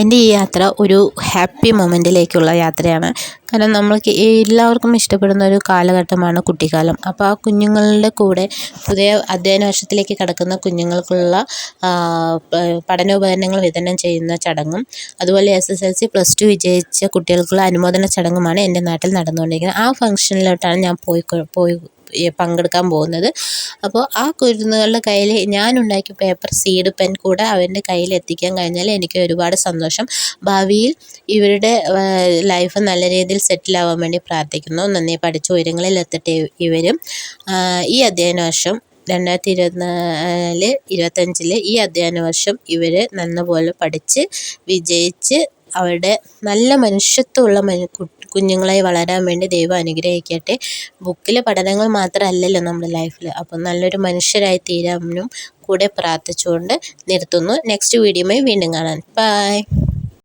എന്റെ ഈ യാത്ര ഒരു ഹാപ്പി മൊമെന്റിലേക്കുള്ള യാത്രയാണ്. കാരണം നമ്മൾക്ക് എല്ലാവർക്കും ഇഷ്ടപ്പെടുന്ന ഒരു കാലഘട്ടമാണ് കുട്ടിക്കാലം. അപ്പോൾ ആ കുഞ്ഞുങ്ങളുടെ കൂടെ പുതിയ അധ്യയന വർഷത്തിലേക്ക് കടക്കുന്ന കുഞ്ഞുങ്ങൾക്കുള്ള പഠനോപകരണങ്ങൾ വിതരണം ചെയ്യുന്ന ചടങ്ങും അതുപോലെ S S L C plus two വിജയിച്ച കുട്ടികൾക്കുള്ള അനുമോദന ചടങ്ങുമാണ് എന്റെ നാട്ടിൽ നടന്നുകൊണ്ടിരിക്കുന്നത്. ആ ഫംഗ്ഷനിലോട്ടാണ് ഞാൻ പോയി പോയി പങ്കെടുക്കാൻ പോകുന്നത്. അപ്പോൾ ആ കുരുന്നുകളുടെ കയ്യിൽ ഞാൻ ഉണ്ടാക്കിയ പേപ്പർ സീഡ് പെൻ കൂടെ അവന്റെ കയ്യിൽ എത്തിക്കാൻ കഴിഞ്ഞാൽ എനിക്ക് ഒരുപാട് സന്തോഷം. ഭാവിയിൽ ഇവരുടെ ലൈഫ് നല്ല രീതിയിൽ സെറ്റിൽ ആവാൻ വേണ്ടി പ്രാർത്ഥിക്കുന്നു. നന്ദി. പഠിച്ച ഉയരങ്ങളിൽ എത്തട്ടെ ഇവരും. ഈ അധ്യയന വർഷം രണ്ടായിരത്തി ഇരുപത്തിനാല് ഇരുപത്തഞ്ചിൽ ഈ അധ്യയന വർഷം ഇവർ നല്ലപോലെ പഠിച്ച് വിജയിച്ച് അവരുടെ നല്ല മനുഷ്യത്വമുള്ള കുഞ്ഞുങ്ങളായി വളരാൻ വേണ്ടി ദൈവം അനുഗ്രഹിക്കട്ടെ. ബുക്കിലെ പഠനങ്ങൾ മാത്രമല്ലല്ലോ നമ്മുടെ ലൈഫിൽ അപ്പം നല്ലൊരു മനുഷ്യരായി തീരാനും കൂടെ പ്രാർത്ഥിച്ചുകൊണ്ട് നിർത്തുന്നു. നെക്സ്റ്റ് വീഡിയോയുമായി വീണ്ടും കാണാം. ബൈ